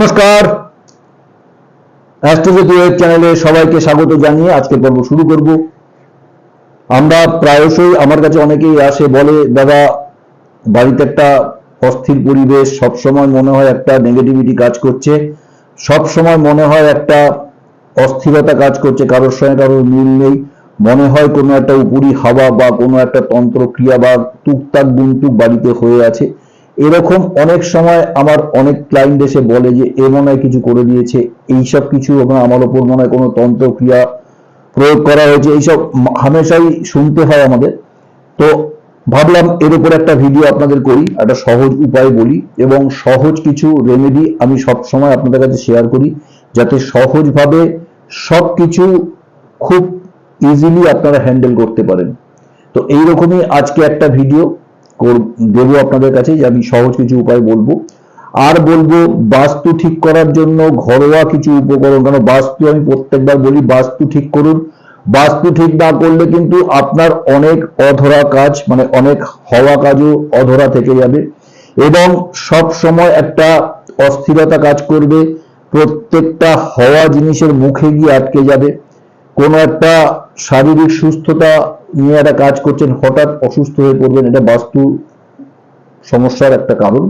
নমস্কার। ওয়েব চ্যানেলে সবাইকে স্বাগত জানিয়ে আজকের পর্ব শুরু করব। আমরা প্রায়শই আমার কাছে অনেকেই আসে, বলে, দাদা, বাড়িতে একটা অস্থির পরিবেশ সব সময় মনে হয় একটা নেগেটিভিটি কাজ করছে। সব সময় মনে হয় একটা অস্থিরতা কাজ করছে, কারোর সঙ্গে কারোর মিল নেই। মনে হয় কোনো একটা উপরি হাওয়া বা কোনো একটা তন্ত্রক্রিয়া বা টুকটাক গুনটুক বাড়িতে হয়ে আছে। এরকম অনেক সময় আমার অনেক ক্লায়েন্ট এসে বলে যে, এ মনে হয় কিছু করে দিয়েছে। এইসব কিছু আমার ওপর মনে হয় কোনো তন্ত্রক্রিয়া প্রয়োগ করা হয়েছে। এইসব হামেশাই শুনতে হয় আমাদের। তো ভাবলাম এর উপর একটা ভিডিও আপনাদের করি, একটা সহজ উপায় বলি এবং সহজ কিছু রেমেডি আমি সব সময় আপনাদের কাছে শেয়ার করি যাতে সহজভাবে সব কিছু খুব ইজিলি আপনারা হ্যান্ডেল করতে পারেন। তো এইরকমই আজকে একটা ভিডিও দেবো আপনাদের কাছে, যে আমি সহজ কিছু উপায় বলব। আর বলব, বাস্তু ঠিক করার জন্য ঘরোয়া কিছু উপকরণ, কারণ বাস্তু আমি প্রত্যেকবার বলি, বাস্তু ঠিক করুন। বাস্তু ঠিক না করলে কিন্তু আপনার অনেক অধরা কাজ মানে অনেক হওয়া কাজও অধরা থেকে যাবে। এবং সব সময় একটা অস্থিরতা কাজ করবে, প্রত্যেকটা হওয়া জিনিসের মুখে গিয়ে আটকে যাবে। কোনো একটা শারীরিক সুস্থতা নিয়ে একটা কাজ করছেন, হঠাৎ অসুস্থ হয়ে পড়বেন, এটা বাস্তু সমস্যার একটা কারণ।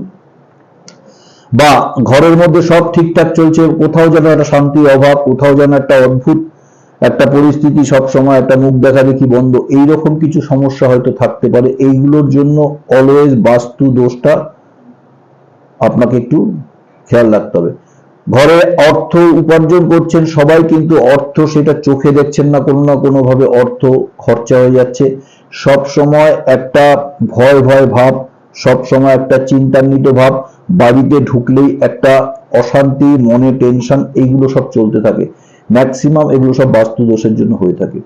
বা ঘরের মধ্যে সব ঠিকঠাক চলছে, কোথাও যেন একটা শান্তির অভাব, কোথাও যেন একটা অদ্ভুত একটা পরিস্থিতি, সব সময় একটা মুখ দেখা দেখি বন্ধ, এইরকম কিছু সমস্যা হয়তো থাকতে পারে। এইগুলোর জন্য অলওয়েজ বাস্তু দোষটা আপনাকে একটু খেয়াল রাখতে হবে। ঘরে অর্থ উপার্জন করছেন সবাই, কিন্তু অর্থ সেটা চোখে দেখছেন না, কোনো না কোনো ভাবে অর্থ খরচা হয়ে যাচ্ছে। সব সময় একটা ভয় ভয় ভাব, সব সময় একটা চিন্তান্বিত ভাব, বাড়িতে ঢুকলেই একটা অশান্তি, মনে টেনশন, এইগুলো সব চলতে থাকে। ম্যাক্সিমাম এগুলো সব বাস্তু দোষের জন্য হয়ে থাকে।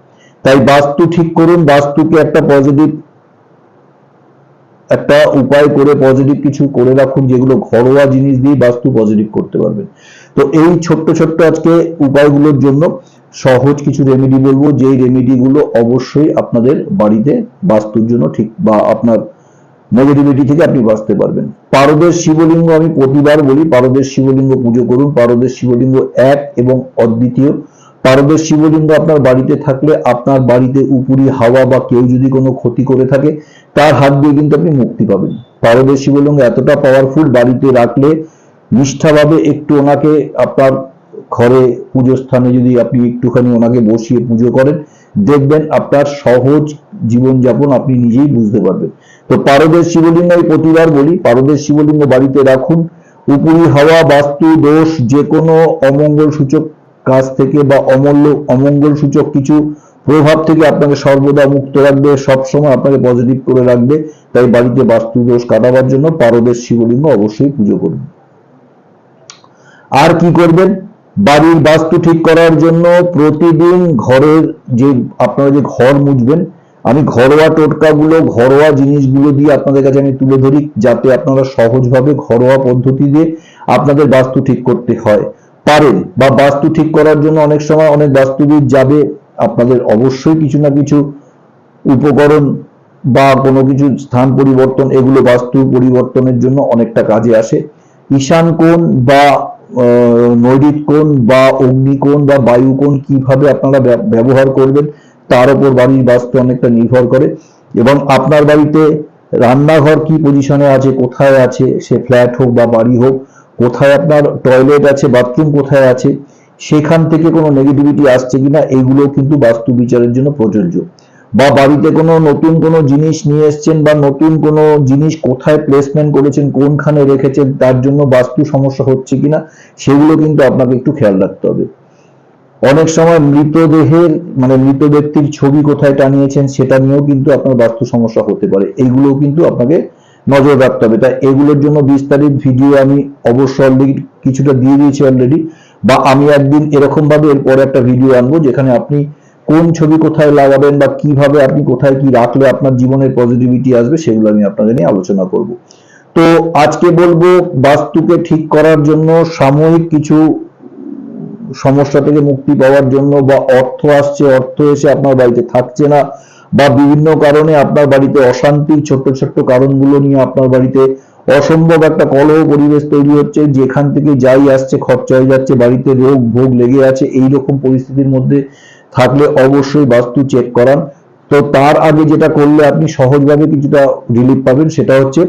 তাই বাস্তু ঠিক করুন, বাস্তুকে একটা পজিটিভ একটা উপায় করে পজিটিভ কিছু করে রাখুন, যেগুলো ঘরোয়া জিনিস দিয়ে বাস্তু পজিটিভ করতে পারবেন। তো এই ছোট্ট ছোট্ট আজকে উপায়গুলোর জন্য সহজ কিছু রেমেডি বলব। যেই রেমেডিগুলো অবশ্যই আপনাদের বাড়িতে বাস্তুর জন্য ঠিক বা আপনার নেগেটিভিটি থেকে আপনি বাঁচতে পারবেন। পারদের শিবলিঙ্গ আমি প্রতিবার বলি, পারদের শিবলিঙ্গ পুজো করুন। পারদের শিবলিঙ্গ এক এবং অদ্বিতীয়। পারদের শিবলিঙ্গ আপনার বাড়িতে থাকলে আপনার বাড়িতে উপরি হাওয়া বা কেউ যদি কোনো ক্ষতি করে থাকে, তার হাত দিয়ে কিন্তু আপনি মুক্তি পাবেন। পারদের শিবলিঙ্গ এতটা পাওয়ারফুল বাড়িতে রাখলে নিষ্ঠাভাবে একটু ওনাকে আপনার ঘরে পুজো স্থানে যদি আপনি একটুখানি ওনাকে বসিয়ে পুজো করেন, দেখবেন আপনার সহজ জীবনযাপন আপনি নিজেই বুঝতে পারবেন। তো পারদের শিবলিঙ্গ আমি প্রতিবার বলি, পারদের শিবলিঙ্গ বাড়িতে রাখুন। উপরি হাওয়া, বাস্তু, দোষ যে কোনো অমঙ্গল সূচক কাজ থেকে বা অমূল্য অমঙ্গল সূচক কিছু প্রভাব থেকে আপনাকে সর্বদা মুক্ত রাখবে, সবসময় আপনাকে পজিটিভ করে রাখবে। তাই বাড়িতে বাস্তু দোষ কাটাবার জন্য পারদের শিবলিঙ্গ অবশ্যই পুজো করুন। আর কি করবেন? বাড়ির বাস্তু ঠিক করার জন্য প্রতিদিন ঘরের যে, আপনারা যে ঘর মুছবেন, আমি ঘরোয়া টোটকাগুলো, ঘরোয়া জিনিসগুলো দিয়ে আপনাদের কাছে আমি তুলে ধরি, যাতে আপনারা সহজভাবে ঘরোয়া পদ্ধতি দিয়ে আপনাদের বাস্তু ঠিক করতে হয়। পারেন বা বাস্তু ঠিক করার জন্য অনেক সময় অনেক বাস্তুবিদ যাবে, আপনাদের অবশ্যই কিছু না কিছু উপকরণ বা কোনো কিছু স্থান পরিবর্তন, এগুলো বাস্তু পরিবর্তনের জন্য অনেকটা কাজে আসে। ঈশান কোণ বা নৈরিত কোণ বা অগ্নিকোণ বা বায়ু কোণ কীভাবে আপনারা ব্যবহার করবেন, তার উপর বাড়ির বাস্তু অনেকটা নির্ভর করে। এবং আপনার বাড়িতে রান্নাঘর কি পজিশনে আছে, কোথায় আছে, সে ফ্ল্যাট হোক বা বাড়ি হোক কোথায় আপনার টয়লেট আছে বাথরুম কোথায় আছে, সেখান থেকে কোনো নেগেটিভিটি আসছে কিনা এইগুলো কিন্তু বাস্তু বিচারের জন্য প্রযোজ্য। বা বাড়িতে কোনো নতুন কোনো জিনিস নিয়ে এসেছেন বা নতুন কোনো জিনিস কোথায় প্লেসমেন্ট করেছেন, কোনখানে রেখেছেন, তার জন্য বাস্তু সমস্যা হচ্ছে কিনা, সেগুলো কিন্তু আপনাকে একটু খেয়াল রাখতে হবে। অনেক সময় মৃতদেহের মানে মৃত ব্যক্তির ছবি কোথায় টানিয়েছেন, সেটা নিয়েও কিন্তু আপনার বাস্তু সমস্যা হতে পারে। এইগুলোও কিন্তু আপনাকে নজর রাখতে হবে। তাই এগুলোর জন্য বিস্তারিত ভিডিও আমি অবশ্য অলরেডি কিছুটা দিয়ে দিয়েছি অলরেডি বা আমি একদিন এরকম ভাবে এরপরে একটা ভিডিও আনব যেখানে আপনি কোন ছবি কোথায় লাগাবেন বা কীভাবে আপনি কোথায় কি রাখলে আপনার জীবনের পজিটিভিটি আসবে সেগুলো আমি আপনাদের নিয়ে আলোচনা করব। তো আজকে বলব বাস্তুকে ঠিক করার জন্য, সাময়িক কিছু সমস্যা থেকে মুক্তি পাওয়ার জন্য বা অর্থ আসছে, অর্থ এসে আপনার বাড়িতে থাকছে না বা বিভিন্ন কারণে আপনার বাড়িতে অশান্তি, ছোট্ট ছোট্ট কারণগুলো নিয়ে আপনার বাড়িতে অসম্ভব একটা কলহ পরিবেশ তৈরি হচ্ছে। যেখান থেকে যাই আসছে, খরচা হয়ে যাচ্ছে, বাড়িতে রোগ, ভোগ লেগে আছে এই রকম পরিস্থিতির মধ্যে থাকলে অবশ্যই বাস্তু চেক করান। তো তার আগে যেটা করলে আপনি সহজভাবে কিছুটা রিলিফ পাবেন, সেটা হচ্ছে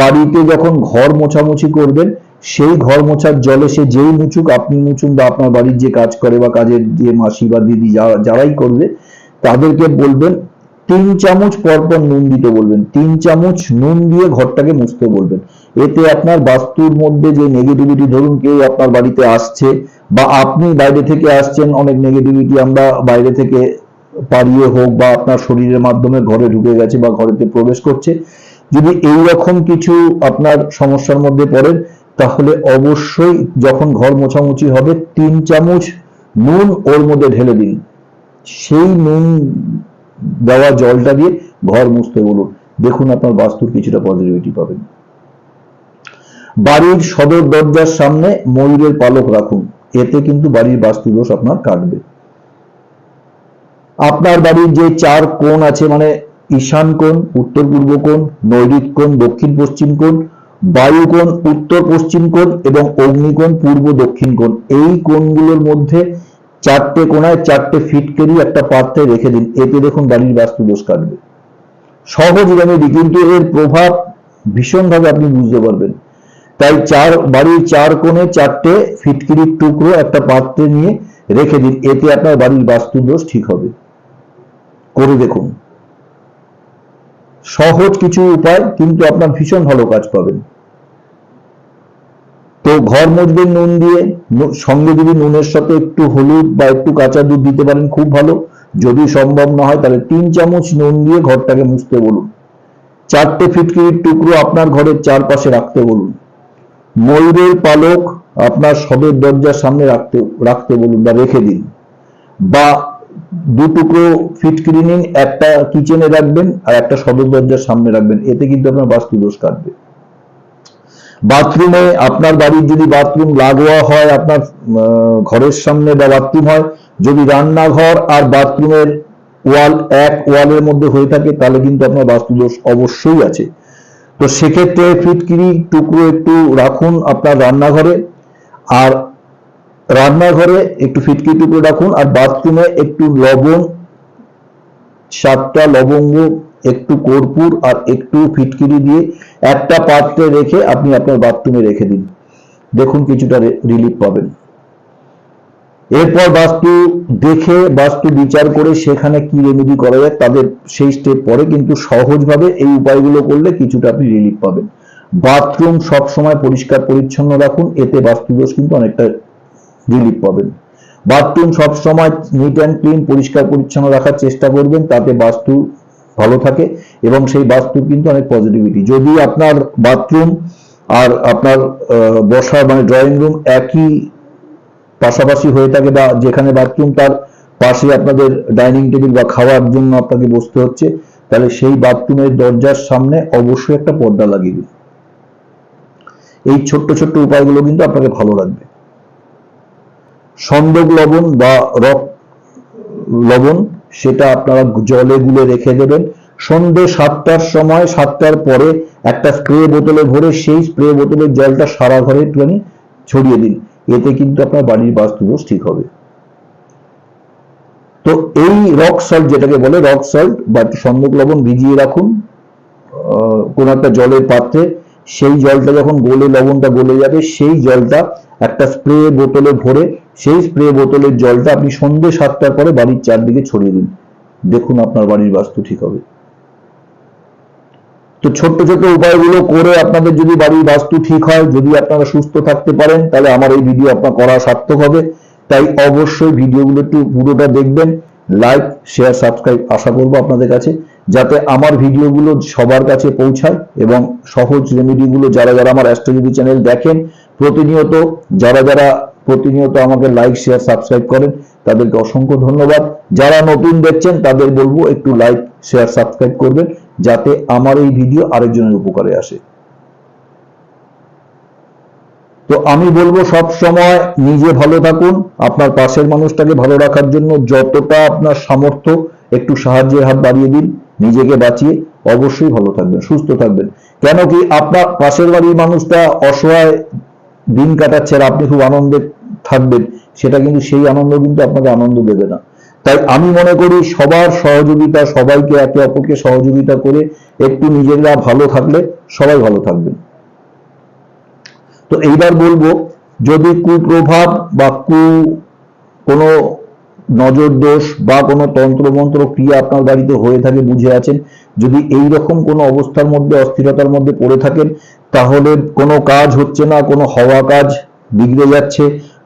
বাড়িতে যখন ঘর মোছামুছি করবেন, সেই ঘর মোছার জলে সে যেই মুছুক, আপনি মুছুন বা আপনার বাড়ির যে কাজ করে বা কাজের যে মাসি বা দিদি যারা যারাই করবে, তাদেরকে বলবেন তিন চামচ পরপর নুন দিতে বলবেন। তিন চামচ নুন দিয়ে ঘরটাকে মুছতে বলবেন। এতে আপনার বাস্তুর মধ্যে যে নেগেটিভিটি ধরুন, কেউ আপনার বাড়িতে আসছে বা আপনি বাইরে থেকে আসছেন, অনেক নেগেটিভিটি আমরা বাইরে থেকে পারিয়ে হোক বা আপনার শরীরের মাধ্যমে ঘরে ঢুকে গেছে বা ঘরেতে প্রবেশ করছে, যদি এই রকম কিছু আপনার সমস্যার মধ্যে পড়েন, তাহলে অবশ্যই যখন ঘর মোছামুছি হবে, তিন চামচ নুন ওর মধ্যে ঢেলে দিন। সেই নুন দেওয়া জলটা দিয়ে ঘর মুছতে বলুন। দেখুন আপনার বাস্তুর কিছুটা পজিটিভিটি পাবেন। বাড়ির সদর দরজার সামনে ময়ূরের পালক রাখুন। এতে কিন্তু বাড়ির বাস্তু দোষ আপনার কাটবে। আপনার বাড়ির যে চার কোণ আছে মানে ঈশান কোণ, উত্তর পূর্ব কোণ, নৈরিত কোণ, দক্ষিণ পশ্চিম কোণ, বায়ু কোণ, উত্তর পশ্চিম কোণ এবং অগ্নিকোণ, পূর্ব দক্ষিণ কোণ, এই কোণগুলোর মধ্যে চারটে কোণায় চারটে ফিট ফিটকেরি একটা পাত্রে রেখে দিন। এতে দেখুন বাড়ির বাস্তু দোষ কাটবে। সহজ রেমেডি কিন্তু এর প্রভাব ভীষণভাবে আপনি বুঝতে পারবেন। তাই চার, বাড়ির চার কোণে চারটে ফিটকিরির টুকরো একটা পাত্রে নিয়ে রেখে দিন। এতে আপনার বাড়ির বাস্তু দোষ ঠিক হবে। করে দেখুন। সহজ কিছু উপায়, কিন্তু আপনার ভীষণ ভালো কাজ পাবেন। তো ঘর মুছবেন নুন দিয়ে সঙ্গে যদি নুনের সাথে একটু হলুদ বা একটু কাঁচা দুধ দিতে পারেন, খুব ভালো। যদি সম্ভব না হয়, তাহলে তিন চামচ নুন দিয়ে ঘরটাকে মুছতে বলুন। চারটে ফিটকিরির টুকরো আপনার ঘরের চারপাশে রাখতে বলুন। ময়ূরের পালক আপনার সবের দরজার সামনে রাখতে রাখতে বলুন বা রেখে দিন। বা দু টুকরো ফিটকিরি নিন, একটা কিচেনে রাখবেন আর একটা সদর দরজার সামনে রাখবেন। এতে কিন্তু আপনার বাস্তু দোষ কাটবে। বাথরুমে আপনার বাড়ির যদি বাথরুম লাগোয়া হয়, আপনার ঘরের সামনে বা বাথরুম হয়, যদি রান্নাঘর আর বাথরুমের ওয়াল এক ওয়ালের মধ্যে হয়ে থাকে, তাহলে কিন্তু আপনার বাস্তু দোষ অবশ্যই আছে। তো সেক্ষেত্রে ফিটকিরি টুকরো একটু রাখুন আপনার রান্নাঘরে, আর রান্নাঘরে একটু ফিটকিরি টুকরো রাখুন, আর বাথরুমে একটু লবণ, সাতটা লবঙ্গ একটু কর্পূর আর একটু ফিটকিরি দিয়ে একটা পাত্রে রেখে আপনি আপনার বাথরুমে রেখে দিন। দেখুন কিছুটা রিলিফ পাবেন। এরপর বাস্তু দেখে, বাস্তু বিচার করে সেখানে কি রেমেডি করা যায় তাদের সেই স্টেপ পরে কিন্তু সহজভাবে এই উপায়গুলো করলে কিছুটা আপনি রিলিফ পাবেন। বাথরুম সব সময় পরিষ্কার পরিচ্ছন্ন রাখুন, এতে বাস্তুদোষ কিন্তু অনেকটা রিলিফ পাবেন। বাথরুম সব সময় নিট অ্যান্ড ক্লিন পরিষ্কার পরিচ্ছন্ন রাখার চেষ্টা করবেন, তাতে বাস্তু ভালো থাকে এবং সেই বাস্তু কিন্তু অনেক পজিটিভিটি যদি আপনার বাথরুম আর আপনার বসার মানে ড্রয়িং রুম একই পাশাপাশি হয়ে থাকে বা যেখানে বাথরুম তার পাশে আপনাদের ডাইনিং টেবিল বা খাওয়ার জন্য আপনাকে বসতে হচ্ছে, তাহলে সেই বাথরুমের দরজার সামনে অবশ্যই একটা পর্দা লাগিয়ে দিন। এই ছোট্ট ছোট্ট উপায়গুলো কিন্তু আপনাকে ভালো রাখবে সন্দক লবণ বা রক লবণ সেটা আপনারা জলে গুলে রেখে দেবেন। সন্ধে সাতটার সময়, সাতটার পরে একটা স্প্রে বোতলে ভরে সেই স্প্রে বোতলের জলটা সারা ঘরে একটুখানি ছড়িয়ে দিন। এতে কিন্তু আপনার বাড়ির বাস্তুদোষ ঠিক হবে। তো এই রক সল্ট যেটাকে বলে রক সল্ট বা সন্দক লবণ ভিজিয়ে রাখুন কোন একটা জলের পাত্রে। সেই জলটা যখন গলে, লবণটা গলে যাবে, সেই জলটা একটা স্প্রে বোতলে ভরে সেই স্প্রে বোতলের জলটা আপনি সন্ধে সাতটার পরে বাড়ির চারদিকে ছড়িয়ে দিন। দেখুন আপনার বাড়ির বাস্তু ঠিক হবে। তো ছোট্ট ছোট্ট উপায়গুলো করে আপনাদের যদি বাড়ির বাস্তু ঠিক হয়, যদি আপনারা সুস্থ থাকতে পারেন, তাহলে আমার এই ভিডিও আপনার করা সার্থক হবে। তাই অবশ্যই ভিডিওগুলো একটু পুরোটা দেখবেন লাইক শেয়ার সাবস্ক্রাইব আশা করব আপনাদের কাছে, যাতে আমার ভিডিওগুলো সবার কাছে পৌঁছায় এবং সহজ রেমেডিগুলো যারা যারা আমার অ্যাস্ট্রোলজি চ্যানেল দেখেন, প্রতিনিয়ত যারা যারা প্রতিনিয়ত আমাকে লাইক শেয়ার সাবস্ক্রাইব করেন। তাদেরকে অসংখ্য ধন্যবাদ। যারা নতুন দেখছেন, তাদের বলব একটু লাইক শেয়ার সাবস্ক্রাইব করবেন, যাতে আমার এই ভিডিও আরেকজনের উপকারে আসে। তো আমি বলব সব সময় নিজে ভালো থাকুন। আপনার পাশের মানুষটাকে ভালো রাখার জন্য যতটা আপনার সামর্থ্য, একটু সাহায্যের হাত বাড়িয়ে দিন, নিজেকে বাঁচিয়ে অবশ্যই ভালো থাকবেন, সুস্থ থাকবেন। কেন কি আপনার পাশের বাড়ির মানুষটা অসহায় দিন কাটাচ্ছে, আর আপনি খুব আনন্দে থাকবেন, সেটা কিন্তু সেই আনন্দ কিন্তু আপনাকে আনন্দ দেবে না। তাই আমি মনে করি সবার সহযোগিতা, সবাইকে একে অপরকে সহযোগিতা করে একটু নিজেরা ভালো থাকলে সবাই ভালো থাকবেন। তো এইবার বলব, যদি কুপ্রভাব বা কু কোনো নজর দোষ বা কোনো তন্ত্রমন্ত্র ক্রিয়া আপনার বাড়িতে হয়ে থাকে, বুঝে আছেন, যদি এই রকম কোনো অবস্থার মধ্যে, অস্থিরতার মধ্যে পড়ে থাকেন তাহলে কোনো কাজ হচ্ছে না, কোনো হওয়া কাজ বিগড়ে যাচ্ছে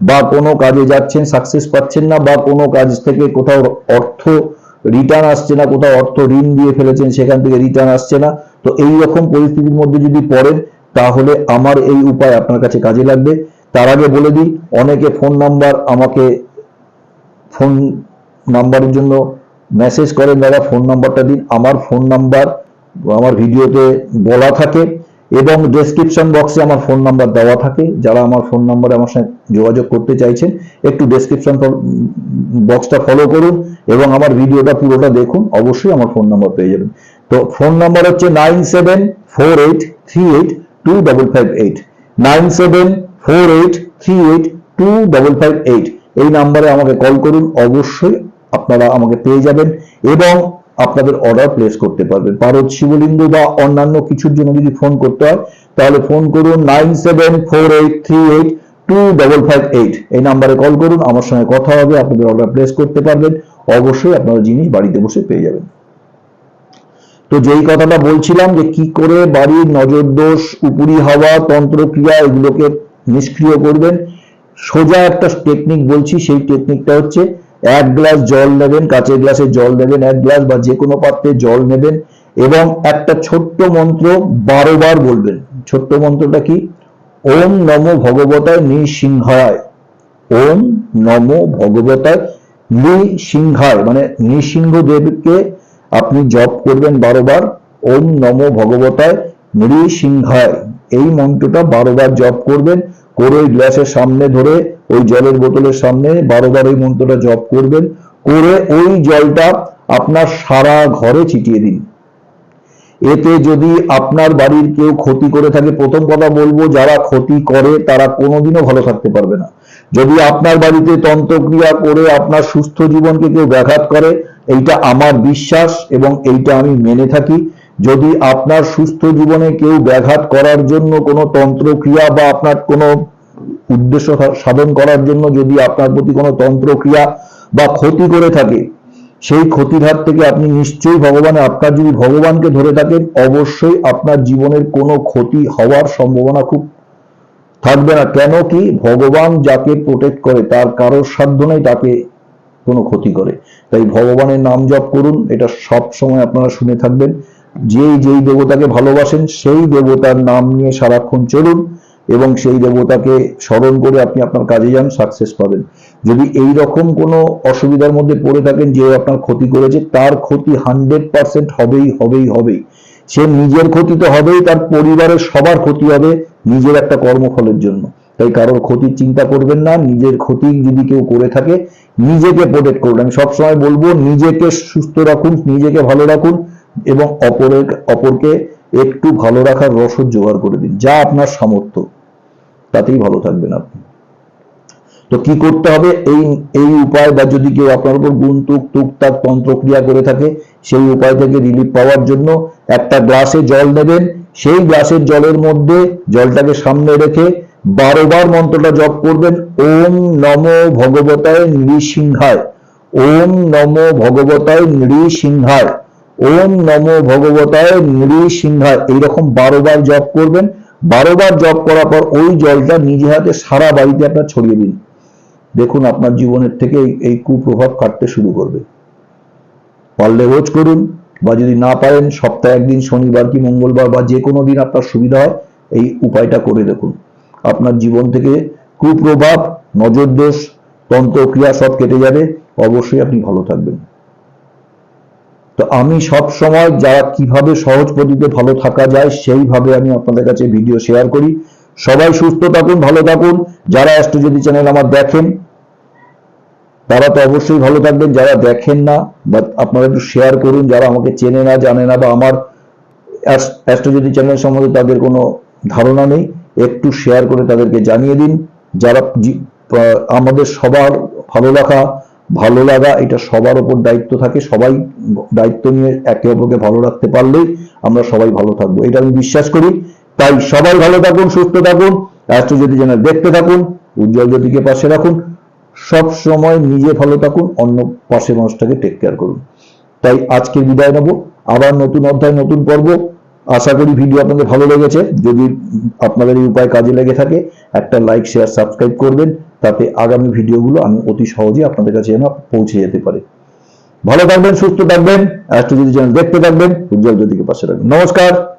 বা কোনো কাজে যাচ্ছেন সাকসেস পাচ্ছেন না বা কোনো কাজ থেকে কোথাও অর্থ রিটার্ন আসছে না, কোথাও অর্থ ঋণ দিয়ে ফেলেছেন, সেখান থেকে রিটার্ন আসছে না। তো এই রকম পরিস্থিতির মধ্যে যদি পড়েন, তাহলে আমার এই উপায় আপনার কাছে কাজে লাগবে। তার আগে বলে দিই, অনেকে ফোন নাম্বার আমাকে ফোন নাম্বারের জন্য মেসেজ করেন, দাদা ফোন নাম্বারটা দিন। আমার ফোন নাম্বার আমার ভিডিওতে বলা থাকে। এবং ডেসক্রিপশন বক্সে আমার ফোন নাম্বার দেওয়া থাকে। যারা আমার ফোন নাম্বারে আমার সঙ্গে যোগাযোগ করতে চাইছেন, একটু ডেসক্রিপশন বক্সটা ফলো করুন এবং আমার ভিডিওটা পুরোটা দেখুন। অবশ্যই আমার ফোন নাম্বার পেয়ে যাবেন। তো ফোন নাম্বার হচ্ছে nine seven four eight three eight two double five eight nine seven four eight three eight two double five eight এই নাম্বারে আমাকে কল করুন। অবশ্যই আপনারা আমাকে পেয়ে যাবেন। এবং আপনাদের অর্ডার প্লেস করতে পারবেন। পারদ, শিবলিঙ্গ বা অন্যান্য কিছুর জন্য যদি ফোন করতে হয়, তাহলে ফোন করুন nine seven four eight three eight two double five eight এই নাম্বারে কল করুন, আমার সঙ্গে কথা হবে, আপনাদের অর্ডার প্লেস করতে পারবেন। অবশ্যই আপনারা জিনিস বাড়িতে বসে পেয়ে যাবেন। তো যেই কথাটা বলছিলাম যে কি করে বাড়ির নজর দোষ উপরি হাওয়া, তন্ত্রক্রিয়া এগুলোকে নিষ্ক্রিয় করবেন, সোজা একটা টেকনিক বলছি, সেই টেকনিকটা হচ্ছে এক গ্লাস জল নেবেন, কাঁচের গ্লাসে জল নেবেন, এক গ্লাস বা যে কোনো পাত্রে জল নেবেন এবং একটা ছোট্ট মন্ত্র বারো বার বলবেন। ছোট্ট মন্ত্রটা কি? ওম নম ভগবতায় নৃসিংহায়। ওম নম ভগবতায় নৃসিংহায়। মানে নৃসিংহ দেবকে আপনি জপ করবেন বারোবার, ওম নম ভগবতায় নৃসিংহায়। এই মন্ত্রটা বারোবার জপ করবেন। করে ওই গ্লাসের সামনে ধরে, ওই জলের বোতলের সামনে বারোবার ওই মন্ত্রটা জপ করবেন, করে ওই জলটা আপনার সারা ঘরে ছিটিয়ে দিন। এতে যদি আপনার বাড়ির কেউ ক্ষতি করে থাকে, প্রথম কথা বলব, যারা ক্ষতি করে তারা কোনোদিনও ভালো থাকতে পারবে না। যদি আপনার বাড়িতে তন্ত্রক্রিয়া করে আপনার সুস্থ জীবনকে কেউ ব্যাঘাত করে, এইটা আমার বিশ্বাস এবং এইটা আমি মেনে থাকি। যদি আপনার সুস্থ জীবনে কেউ ব্যাঘাত করার জন্য কোনো তন্ত্রক্রিয়া বা আপনার কোনো উদ্দেশ্য সাধন করার জন্য যদি আপনার প্রতি কোনো তন্ত্রক্রিয়া বা ক্ষতি করে থাকে, সেই ক্ষতির হাত থেকে আপনি নিশ্চয়ই ভগবানে আপনার যদি ভগবানকে ধরে থাকেন, অবশ্যই আপনার জীবনের কোনো ক্ষতি হওয়ার সম্ভাবনা খুব থাকবে না। কেন কি ভগবান যাকে প্রোটেক্ট করে, তার কারোর সাধ্য নেই তাকে কোনো ক্ষতি করে। তাই ভগবানের নাম জপ করুন, এটা সব সময় আপনারা শুনে থাকবেন। যেই যেই দেবতাকে ভালোবাসেন, সেই দেবতার নাম নিয়ে সারাক্ষণ চলুন এবং সেই দেবতাকে স্মরণ করে আপনি আপনার কাজে যান সাকসেস পাবেন। যদি এই রকম কোনো অসুবিধার মধ্যে পড়ে থাকেন যে আপনার ক্ষতি করেছে, তার ক্ষতি হান্ড্রেড পার্সেন্ট হবেই হবেই হবেই। সে নিজের ক্ষতি তো হবেই, তার পরিবারের সবার ক্ষতি হবে নিজের একটা কর্মফলের জন্য। তাই কারোর ক্ষতির চিন্তা করবেন না, নিজের ক্ষতি যদি কেউ করে থাকে, নিজেকে প্রোটেক্ট করুন। আমি সবসময় বলব, নিজেকে সুস্থ রাখুন, নিজেকে ভালো রাখুন এবং অপরের, অপরকে একটু ভালো রাখার রসদ জোগাড় করে দিন। যা আপনার সামর্থ্য, তাতেই ভালো থাকবেন আপনি। তো কি করতে হবে? এই এই উপায় বা যদি কেউ আপনার উপর গুণতুক টুকটাক তন্ত্রক্রিয়া করে থাকে, সেই উপায় থেকে রিলিফ পাওয়ার জন্য একটা গ্লাসে জল নেবেন। সেই গ্লাসের জলের মধ্যে জলটাকে সামনে রেখে বারোবার মন্ত্রটা জপ করবেন। ওম নম ভগবতায় নৃসিংহায়। ওম নম ভগবতায় নৃসিংহায়। ওম নম ভগবতায় নৃসিংহায় এইরকম বারোবার জপ করবেন। বারোবার জপ করার পর ওই জলটা নিজে হাতে সারা বাড়িতে আপনার ছড়িয়ে দিন। দেখুন, আপনার জীবনের থেকে এই- কুপ্রভাব কাটতে শুরু করবে। পারলে রোজ করুন, বা যদি না পারেন, সপ্তাহে একদিন, শনিবার কি মঙ্গলবার, বা যে কোনো দিন আপনার সুবিধা হয়, এই উপায়টা করে দেখুন। আপনার জীবন থেকে কুপ্রভাব নজর দোষ তন্ত্রক্রিয়া সব কেটে যাবে। অবশ্যই আপনি ভালো থাকবেন। তো আমি সব সময় যারা কীভাবে সহজ পদ্ধতিতে ভালো থাকা যায়, সেইভাবে আমি আপনাদের কাছে ভিডিও শেয়ার করি। সবাই সুস্থ থাকুন, ভালো থাকুন। যারা অ্যাস্ট্রোজেডি চ্যানেল আমার দেখেন, তারা তো অবশ্যই ভালো থাকবেন। যারা দেখেন না বা আপনারা একটু শেয়ার করুন। যারা আমাকে চেনে না, জানে না, বা আমার অ্যাস্ট্রোজ্যোতি চ্যানেল সম্বন্ধে তাদের কোনো ধারণা নেই, একটু শেয়ার করে তাদেরকে জানিয়ে দিন। যারা আমাদের সবার ভালো রাখা ভালো লাগা, এটা সবার ওপর দায়িত্ব থাকে। সবাই দায়িত্ব নিয়ে একে অপরকে ভালো রাখতে পারলেই আমরা সবাই ভালো থাকব। এটা আমি বিশ্বাস করি। তাই সবাই ভালো থাকুন, সুস্থ থাকুন অ্যাস্ট্রোজ্যোতি চ্যানেল দেখতে থাকুন, উজ্জ্বল জ্যোতিকে পাশে রাখুন, সব সময় নিজে ভালো থাকুন, অন্য পাশের মানুষটাকে টেক কেয়ার করুন। তাই আজকে বিদায় নেব। আবার নতুন অধ্যায়, নতুন পর্ব। আশা করি ভিডিও আপনাদের ভালো লেগেছে। যদি আপনাদের এই উপায় কাজে লেগে থাকে, একটা লাইক শেয়ার সাবস্ক্রাইব করবেন। তাতে আগামী ভিডিওগুলো আমি অতি সহজেই আপনাদের কাছে যেন পৌঁছে যেতে পারে। ভালো থাকবেন, সুস্থ থাকবেন অ্যাস্ট্রোজ্যোতি চ্যানেল দেখতে থাকবেন, উজ্জ্বল জ্যোতিকে পাশে রাখবেন। নমস্কার।